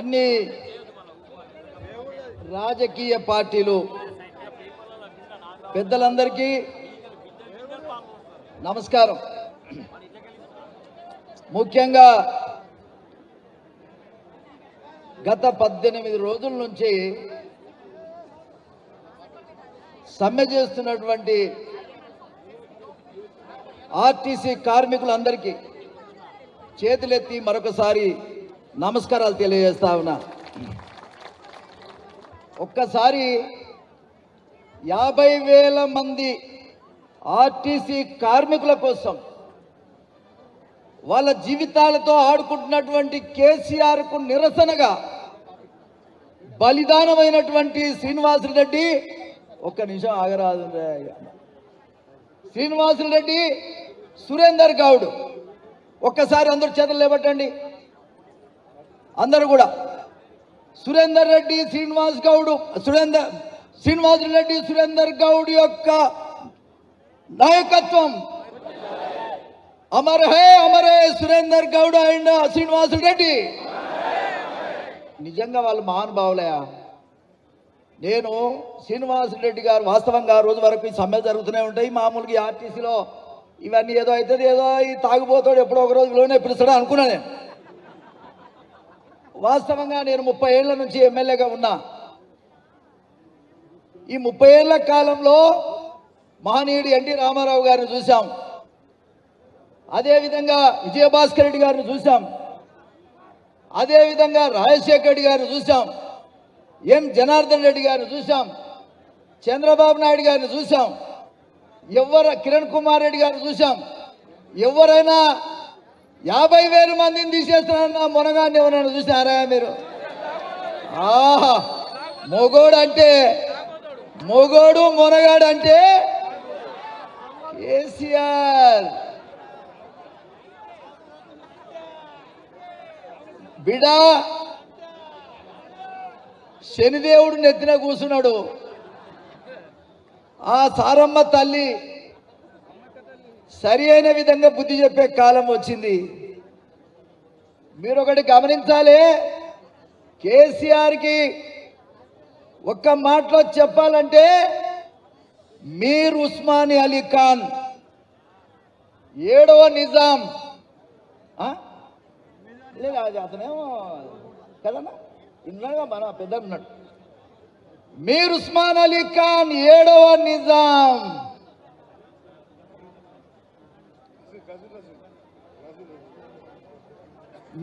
అన్ని రాజకీయ పార్టీలు పెద్దలందరికీ నమస్కారం. ముఖ్యంగా గత పద్దెనిమిది రోజుల నుంచి సమ్మె చేస్తున్నటువంటి ఆర్టీసీ కార్మికులందరికీ చేతులెత్తి మరొకసారి నమస్కారాలు తెలియజేస్తా ఉన్నా. ఒక్కసారి యాభై వేల మంది ఆర్టీసీ కార్మికుల కోసం వాళ్ళ జీవితాలతో ఆడుకుంటున్నటువంటి కేసీఆర్కు నిరసనగా బలిదానమైనటువంటి శ్రీనివాసులు రెడ్డి ఒక్క నిమిషం ఆగరాదు శ్రీనివాసులు రెడ్డి సురేందర్ గౌడ్ ఒక్కసారి అందరూ చేతులు లేబట్టండి అందరూ కూడా. సురేందర్ రెడ్డి శ్రీనివాస్ గౌడ్ సురేందర్ శ్రీనివాస్ రెడ్డి సురేందర్ గౌడ్ యొక్క నాయకత్వం. అమర్ హే అమరే సురేందర్ గౌడ్ అండ్ శ్రీనివాస్ రెడ్డి. నిజంగా వాళ్ళు మహానుభావులయా నేను శ్రీనివాస్ రెడ్డి గారు వాస్తవంగా ఆ రోజు వరకు ఈ సమ్మెలు జరుగుతూనే ఉంటాయి. మామూలుగా ఈ ఆర్టీసీలో ఇవన్నీ ఏదో అవుతుంది ఏదో ఈ తాగుబోతాడు ఎప్పుడో ఒక రోజు లోనే పిలుస్తాడు అనుకున్నా నేను. వాస్తవంగా నేను ముప్పై ఏళ్ళ నుంచి ఎమ్మెల్యేగా ఉన్నా. ఈ ముప్పై ఏళ్ళ కాలంలో మహనీయుడు ఎన్టీ రామారావు గారిని చూశాం. అదేవిధంగా విజయభాస్కర్ రెడ్డి గారిని చూశాం. అదేవిధంగా రాజశేఖర్ రెడ్డి గారిని చూశాం. ఎం జనార్దన్ రెడ్డి గారిని చూశాం. చంద్రబాబు నాయుడు గారిని చూశాం. ఎవరు కిరణ్ కుమార్ రెడ్డి గారిని చూశాం. ఎవరైనా యాభై వేల మందిని తీసేస్తున్నా మునగాన్ని ఎవరైనా చూసారా మీరు? ఆహా మొగోడు అంటే మొగోడు మునగాడు అంటే కేసీఆర్. బిడా శనిదేవుడు నెత్తిన కూర్చున్నాడు ఆ సారమ్మ తల్లి సరి అయిన విధంగా బుద్ధి చెప్పే కాలం వచ్చింది. మీరు ఒకటి గమనించాలి. కేసీఆర్కి ఒక్క మాటలో చెప్పాలంటే మీర్ ఉస్మాని అలీ ఖాన్ ఏడవ నిజాం. లేదు అది అతనేమో కదన్నా? ఇన్నాడుగా మన పెద్ద ఉన్నాడు. మీర్ ఉస్మాన్ అలీ ఖాన్ ఏడవ నిజాం.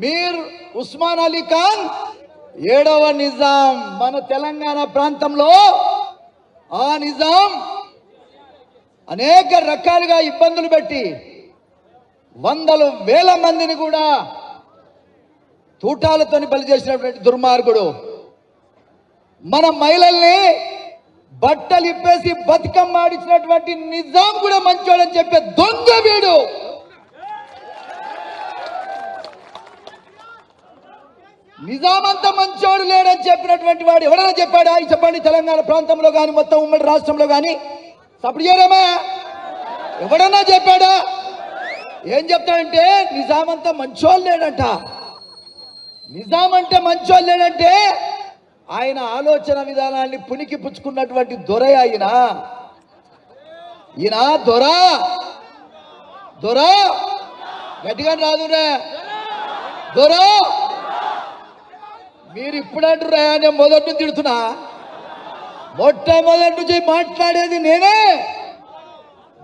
మీర్ ఉస్మాన్ అలీ ఖాన్ ఏడవ నిజాం మన తెలంగాణ ప్రాంతంలో. ఆ నిజాం అనేక రకాలుగా ఇబ్బందులు పెట్టి వందలు వేల మందిని కూడా తూటాలతోని బలి చేసినటువంటి దుర్మార్గుడు. మన మహిళల్ని బట్టలు ఇప్పేసి బతికమ్మాడిచినటువంటి నిజాం కూడా మంచోడని చెప్పే దొంగ వీడు. నిజామంతా మంచోడు లేడని చెప్పినటువంటి వాడు ఎవరైనా చెప్పాడా? ఆయన చెప్పండి తెలంగాణ ప్రాంతంలో కానీ మొత్తం ఉమ్మడి రాష్ట్రంలో కానీ సప్పుడు చేయరేమా ఎవడన్నా చెప్పాడా? ఏం చెప్తాడంటే నిజామంతా మంచోళ్ళు లేడంట. నిజాం అంటే మంచోళ్ళు లేడంటే ఆయన ఆలోచన విధానాన్ని పునికి పుచ్చుకున్నటువంటి దొర ఆయన. ఈయన దొర. దొర. గట్టిగా రాదురా. దొర. మీరు ఇప్పుడు అంటురా నేను మొదటి తిడుతున్నా. మొట్టమొదటి నుంచి మాట్లాడేది నేనే.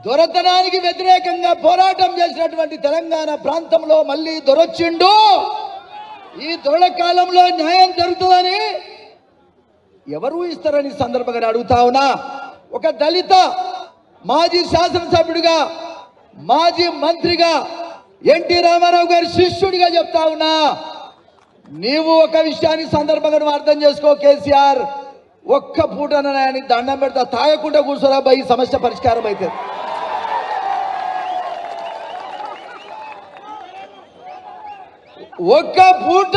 దొరతనానికి వ్యతిరేకంగా పోరాటం చేసినటువంటి తెలంగాణ ప్రాంతంలో మళ్ళీ దొరొచ్చిండు. ఈ దొరల కాలంలో న్యాయం జరుగుతుందని ఎవరు ఇస్తారని సందర్భంగా అడుగుతా ఉన్నా. ఒక దళిత మాజీ శాసనసభ్యుడిగా మాజీ మంత్రిగా ఎన్టీ రామారావు గారి శిష్యుడిగా చెప్తా ఉన్నా. నీవు ఒక విషయాన్ని సందర్భంగా నువ్వు అర్థం చేసుకో కేసీఆర్. ఒక్క పూటనని దండం పెడతా తాగకుండా కూర్చోరా బయ ఈ సమస్య పరిష్కారం అవుతుంది ఒక్క పూట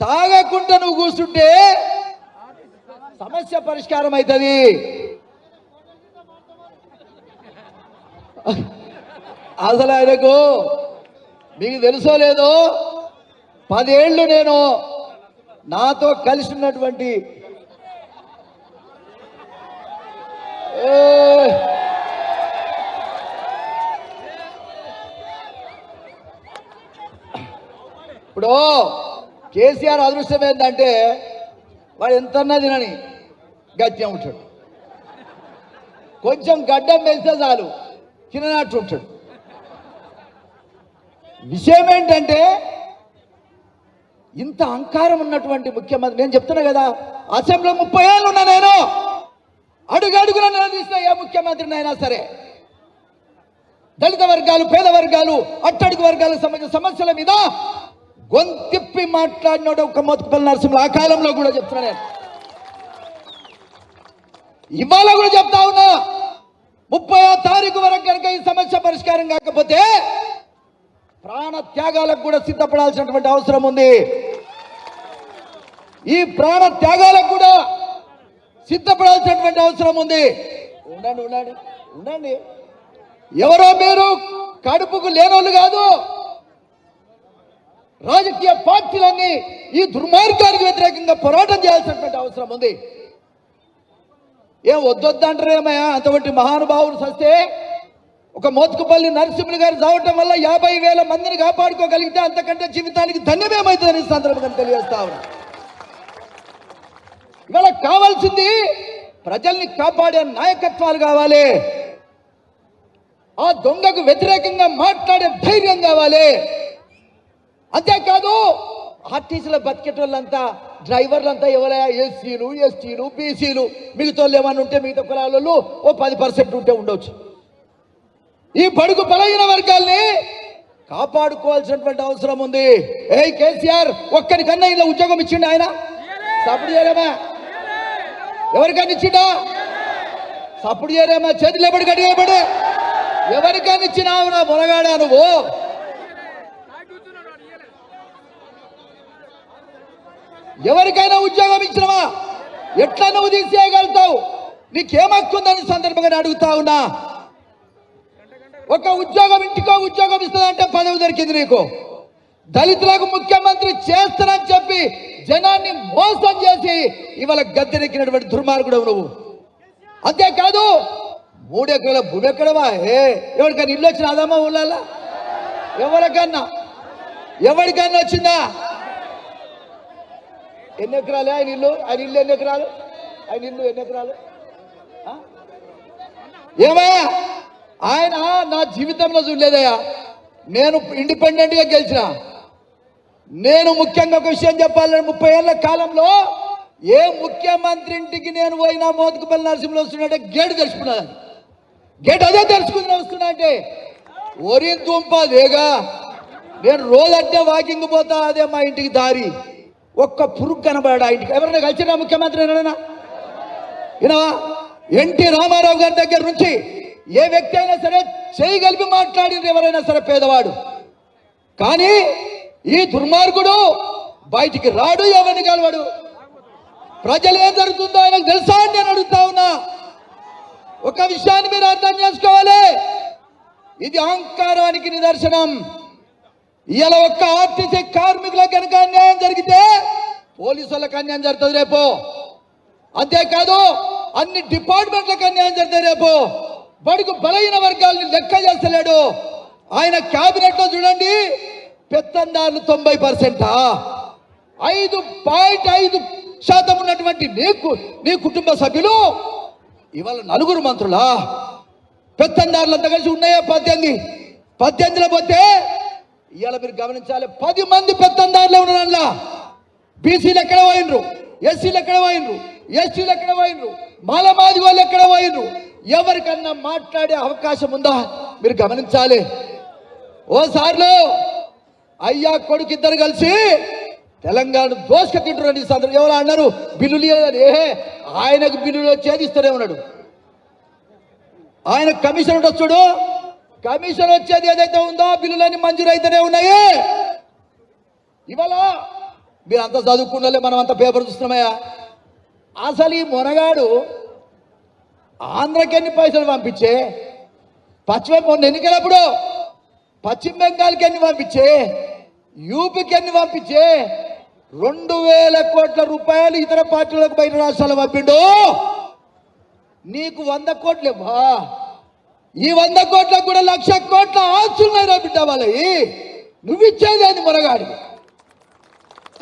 తాగకుండా నువ్వు కూర్చుంటే సమస్య పరిష్కారం అవుతుంది అసలు ఆయనకు మీకు తెలుసో లేదో పదేళ్ళు నేను నాతో కలిసి ఉన్నటువంటి ఇప్పుడు కేసీఆర్ అదృష్టం ఏంటంటే వాడు ఎంతన్నా తినని గత్యం ఉంటాడు. కొంచెం గడ్డం పెంచితే చాలు తిననట్టు ఉంటాడు. విషయం ఏంటంటే ఇంత అహంకారం ఉన్నటువంటి ముఖ్యమంత్రి నేను చెప్తున్నా కదా అసెంబ్లీలో ముప్పై ఏళ్ళు ఉన్నా నేను. అడుగు అడుగున నిలదీసిన ఏ ముఖ్యమంత్రిని అయినా సరే. దళిత వర్గాలు పేద వర్గాలు అట్టడుగు వర్గాలకు సంబంధించిన సమస్యల మీద గొంతిప్పి మాట్లాడినాడు ఒక మొత్తుపల్లి నరసింహ ఆ కాలంలో కూడా చెప్తున్నా నేను. ఇవాళ కూడా చెప్తా ఉన్నా. ముప్పై తారీఖు వరకు కనుక ఈ సమస్య పరిష్కారం కాకపోతే ప్రాణ త్యాగాలకు కూడా సిద్ధపడాల్సినటువంటి అవసరం ఉంది. ఈ ప్రాణ త్యాగాలకు కూడా సిద్ధపడాల్సినటువంటి అవసరం ఉంది. ఉండండి ఉండండి ఉండండి. ఎవరో మీరు కడుపుకు లేనోళ్ళు కాదు. రాజకీయ పార్టీలన్నీ ఈ దుర్మార్గానికి వ్యతిరేకంగా పోరాటం చేయాల్సినటువంటి అవసరం ఉంది. ఏం వద్దొద్దంటారేమయ్యా అంతవంటి మహానుభావులు సస్తే ఒక మోత్కుపల్లి నరసింహులు గారు చావటం వల్ల యాభై వేల మందిని కాపాడుకోగలిగితే అంతకంటే జీవితానికి ధన్యమేమవుతుందని సందర్భంగా తెలియజేస్తా ఉన్నా. ఇవాళ కావాల్సింది ప్రజల్ని కాపాడే నాయకత్వాలు కావాలి. ఆ దొంగకు వ్యతిరేకంగా మాట్లాడే ధైర్యం కావాలి. అంతేకాదు ఆర్టీసీలో బతికేటోళ్ళంతా డ్రైవర్లంతా ఎవరయ్యా? ఎస్సీలు ఎస్టీలు బీసీలు మిగతా ఏమైనా ఉంటే మిగతా కులాలలో ఓ పది పర్సెంట్ ఉంటే ఉండొచ్చు. ఈ బడుగు బలహీన వర్గాల్ని కాపాడుకోవాల్సినటువంటి అవసరం ఉంది. ఏ కేసీఆర్ ఒక్కరికన్నా ఇలా ఉద్యోగం ఇచ్చిండు ఆయన. సప్పుడు చేయలేమా? ఎవరికైనా ఇచ్చిందా? సప్పుడు చేయలేమా చేతులు ఎప్పుడు గడియబడి ఎవరికైనా ఇచ్చినావు నా మొనగాడా నువ్వు? ఎవరికైనా ఉద్యోగం ఇచ్చినవా? ఎట్లా నువ్వు తీసేయగలుగుతావు? నీకేం హక్కుందని సందర్భంగా అడుగుతా ఉన్నా. ఒక ఉద్యోగం ఇంటికో ఉద్యోగం ఇస్తుందంటే పదవి దొరికింది నీకు. దళితులకు ముఖ్యమంత్రి చేస్తానని చెప్పి జనాన్ని మోసం చేసి ఇవాళ గద్దెనెక్కినటువంటి దుర్మార్గుడు నువ్వు. అంతేకాదు మూడు ఎకరాల భూమి ఎక్కడవా? ఏ ఎవరికైనా ఇల్లు వచ్చిన అదమ్మా ఊళ్ళల్లో? ఎవరికన్నా? ఎవరికన్నా వచ్చిందా? ఎన్ని ఎకరాలే? ఆయన ఇల్లు? ఆయన ఇల్లు ఎన్ని ఎకరాలు? ఆయన ఇల్లు ఎన్ని ఎకరాలు? ఆ? ఏమయ్యా? ఆయన నా జీవితంలో చూడలేదయ్యా. నేను ఇండిపెండెంట్గా గెలిచిన. నేను ముఖ్యంగా ఒక విషయం చెప్పాలని ముప్పై ఏళ్ళ కాలంలో ఏ ముఖ్యమంత్రి ఇంటికి నేను పోయినా మోతుకుపల్లి నరసింహలో వస్తున్నాడే గేటు తెలుసుకున్నాను గేట్ అదే తెలుసుకుని వస్తున్నా అంటే ఒరి దుంప దేగా నేను రోజంటే వాకింగ్ పోతా అదే మా ఇంటికి దారి. ఒక్క పురుగు కనబడా ఆ ఇంటికి. ఎవరైనా కలిసినా ముఖ్యమంత్రి ఎవరైనా? వినవా? ఎన్టీ రామారావు గారి దగ్గర నుంచి ఏ వ్యక్తి అయినా సరే చేయగలిపి కలిపి మాట్లాడిన ఎవరైనా సరే పేదవాడు. కానీ ఈ దుర్మార్గుడు బయటికి రాడు ఎవరిని కలవాడు ప్రజలు ఏం జరుగుతుందో ఆయనకు తెలుసా అని నేను అడుగుతా ఉన్నా. ఒక విషయాన్ని మీరు అర్థం చేసుకోవాలి. ఇది అహంకారానికి నిదర్శనం. ఇలా ఒక్క ఆర్టీసీ కార్మికులకు కనుక అన్యాయం జరిగితే పోలీసులకు అన్యాయం జరుగుతుంది రేపు. అంతేకాదు అన్ని డిపార్ట్మెంట్లకు అన్యాయం జరుగుతుంది రేపు. బడుగు బలహీన వర్గాలను లెక్క చేస్తలేడు. ఆయన క్యాబినెట్లో చూడండి పెత్తందారులు తొంభై పర్సెంటా ఐదు పాయింట్ ఐదు శాతం ఉన్నటువంటి నీకు నీ కుటుంబ సభ్యులు ఇవాళ నలుగురు మంత్రులా? పెత్తందారులంతా కలిసి ఉన్నాయా పద్దెనిమిది? పద్దెనిమిదిలో పోతే ఇవాళ మీరు గమనించాలి పది మంది పెత్తందారులే ఉన్నారల్లా బీసీలు ఎక్కడ పోయినరు? ఎస్సీలు ఎక్కడ పోయినరు? ఎస్టీలు ఎక్కడ పోయినరు? మాలమాది వాళ్ళు ఎక్కడ పోయినరు? ఎవరికన్నా మాట్లాడే అవకాశం ఉందా? మీరు గమనించాలి. ఓసార్లు అయ్యా కొడుకు ఇద్దరు కలిసి తెలంగాణ దోసుక తింటున్నాడు ఈ సందర్భం. ఎవరు అన్నారు? బిల్లులు ఇవ్వలేదు. ఏ ఆయనకు బిల్లులు వచ్చేది ఇస్తూనే ఉన్నాడు. ఆయన కమిషన్ ఉంటుంది చూడు. కమిషన్ వచ్చేది ఏదైతే ఉందో బిల్లులన్నీ మంజూరు అయితేనే ఉన్నాయి. ఇవాళ మీరు అంత చదువుకున్నలే మనం అంత పేపర్ చూస్తున్నామయ్యా. అసలు ఈ మొనగాడు ఆంధ్రకి ఎన్ని పైసలు పంపించే? పశ్చిమ మొన్న ఎన్నికలప్పుడు పశ్చిమ బెంగాల్కి ఎన్ని పంపించే? యూపీకి ఎన్ని పంపించే? రెండు వేల కోట్ల రూపాయలు ఇతర పార్టీలకు బయట రాష్ట్రాలు పంపిండు. నీకు వంద కోట్లు ఇవ్వా? ఈ వంద కోట్లకు కూడా లక్ష కోట్ల ఆస్తులున్నాయి రా బిడ్డ వాళ్ళవి. నువ్వు ఇచ్చేది అది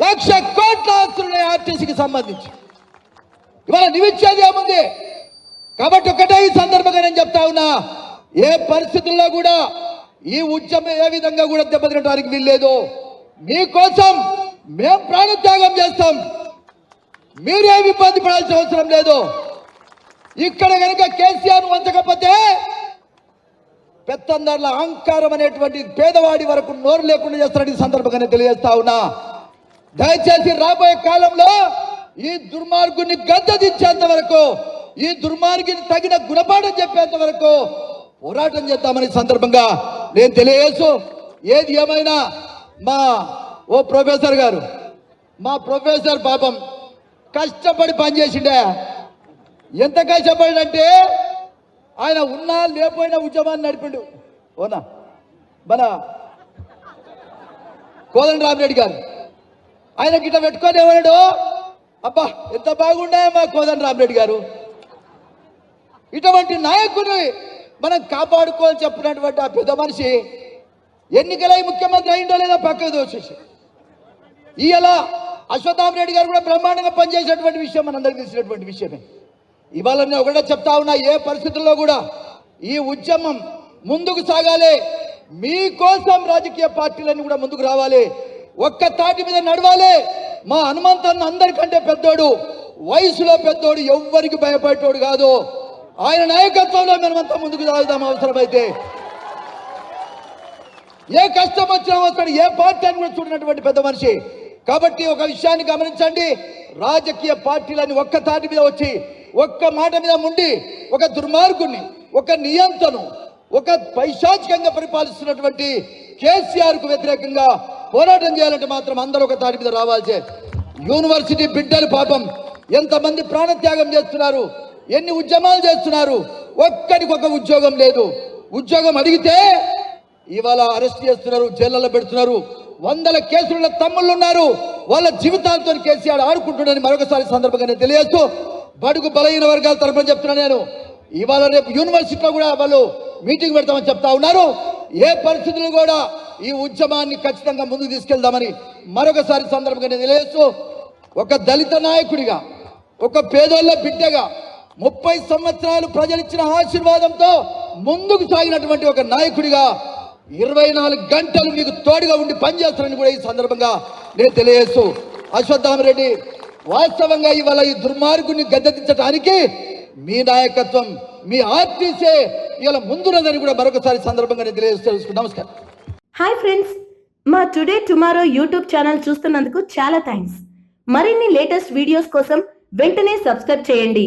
లక్ష కోట్ల ఆస్తులున్నాయి ఆర్టీసీకి సంబంధించి. ఇవాళ నువ్వు ఇచ్చేది ఏముంది? కాబట్టి ఒకటే ఈ సందర్భంగా నేను చెప్తా ఉన్నా. ఏ పరిస్థితుల్లో కూడా ఈ ఉద్యమం ఏ విధంగా కూడా దెబ్బతినడానికి వీల్లేదు. మీకోసం మేం ప్రాణత్యాగం చేస్తాం. మీరేమి ఇబ్బంది పడాల్సిన అవసరం లేదు. ఇక్కడ కనుక కేసీఆర్ వంచకపోతే పెత్తందర్ల అహంకారం అనేటువంటి పేదవాడి వరకు నోరు లేకుండా చేస్తారని సందర్భంగా తెలియజేస్తా ఉన్నా. దయచేసి రాబోయే కాలంలో ఈ దుర్మార్గుని గద్దదించేంత వరకు ఈ దుర్మార్గుని తగిన గుణపాఠం చెప్పేంత వరకు పోరాటం చేద్దామని సందర్భంగా నేను తెలియజేస్తూ ఏది ఏమైనా మా ఓ ప్రొఫెసర్ గారు మా ప్రొఫెసర్ పాపం కష్టపడి పనిచేసిండే. ఎంత కష్టపడినంటే ఆయన ఉన్నా లేకపోయినా ఉద్యమాన్ని నడిపిండు. ఓనా మన కోదండ రామిరెడ్డి గారు. ఆయన గిట్ట పెట్టుకొని ఎవరాడు అబ్బా ఎంత బాగుండే మా కోదండ రామిరెడ్డి గారు. ఇటువంటి నాయకుని మనం కాపాడుకోవాలి చెప్పినటువంటి ఆ పెద్ద మనిషి ఎన్నికలై ముఖ్యమంత్రి అయిందో లేదో పక్కకు దోచేసి ఇవాళ అశ్వత్థామ రెడ్డి గారు కూడా బ్రహ్మాండంగా పనిచేసేటువంటి విషయం మనందరికీ తెలిసినటువంటి విషయమే. ఇవాళ నేను ఒకటే చెప్తా ఉన్నా ఏ పరిస్థితుల్లో కూడా ఈ ఉద్యమం ముందుకు సాగాలి మీకోసం రాజకీయ పార్టీలన్నీ కూడా ముందుకు రావాలి ఒక్క తాటి మీద నడవాలి. మా హనుమంతన్న అందరికంటే పెద్దోడు వయసులో పెద్దోడు ఎవ్వరికి భయపడేటోడు కాదు. ఆయన నాయకత్వంలో మనమంతా ముందుకు సాగుదాం అవసరమైతే. ఏ కష్టం వచ్చినా వస్తాడు ఏ పార్టీ అని కూడా చూడనటువంటి పెద్ద మనిషి. కాబట్టి ఒక విషయాన్ని గమనించండి. రాజకీయ పార్టీలని ఒక్క తాటి మీద వచ్చి ఒక్క మాట మీద ఉండి ఒక దుర్మార్గుని ఒక నియంతను ఒక పైశాచికంగా పరిపాలిస్తున్నటువంటి కేసీఆర్కు వ్యతిరేకంగా పోరాటం చేయాలంటే మాత్రం అందరూ ఒక తాటి మీద రావాల్సే. యూనివర్సిటీ బిడ్డలు పాపం ఎంతమంది ప్రాణత్యాగం చేస్తున్నారు. ఎన్ని ఉద్యమాలు చేస్తున్నారు? ఒక్కడికి ఒక ఉద్యోగం లేదు. ఉద్యోగం అడిగితే ఇవాళ అరెస్ట్ చేస్తున్నారు జైళ్ళలో పెడుతున్నారు. వందల కేసుల తమ్ముళ్ళు ఉన్నారు వాళ్ళ జీవితాలతో కేసీఆర్ ఆడుకుంటున్నాడని మరొకసారి సందర్భంగా నేను తెలియజేస్తూ బడుగు బలహీన వర్గాల తరఫున చెప్తున్నా నేను. ఇవాళ రేపు యూనివర్సిటీలో కూడా వాళ్ళు మీటింగ్ పెడతామని చెప్తా ఉన్నారు. ఏ పరిస్థితులు కూడా ఈ ఉద్యమాన్ని ఖచ్చితంగా ముందుకు తీసుకెళ్దామని మరొకసారి సందర్భంగా నేను తెలియజేస్తూ ఒక దళిత నాయకుడిగా ఒక పేదోళ్ళ బిడ్డగా ముప్పై సంవత్సరాలు ప్రజలిచ్చిన ఆశీర్వాదంతో ముందుకు సాగినటువంటి ఒక నాయకుడిగా ఇరవై నాలుగు గంటలు మీకు తోడుగా ఉండి పనిచేస్తారని కూడా ఈ సందర్భంగా నేను తెలియజేస్తూ అశ్వత్థామరెడ్డి వాస్తవంగా ఇవాళ ఈ దుర్మార్గుని గద్దెదించడానికి మీ నాయకత్వం మీ ఆర్టీసీ ఇవాళ ముందున్నదని కూడా మరొకసారి సందర్భంగా నేను తెలియజేస్తూ నమస్కారం. హాయ్ ఫ్రెండ్స్ మా టుడే టుమారో యూట్యూబ్ ఛానల్ చూస్తున్నందుకు చాలా థ్యాంక్స్ మరిన్ని లేటెస్ట్ వీడియోస్ కోసం వెంటనే సబ్స్క్రైబ్ చేయండి.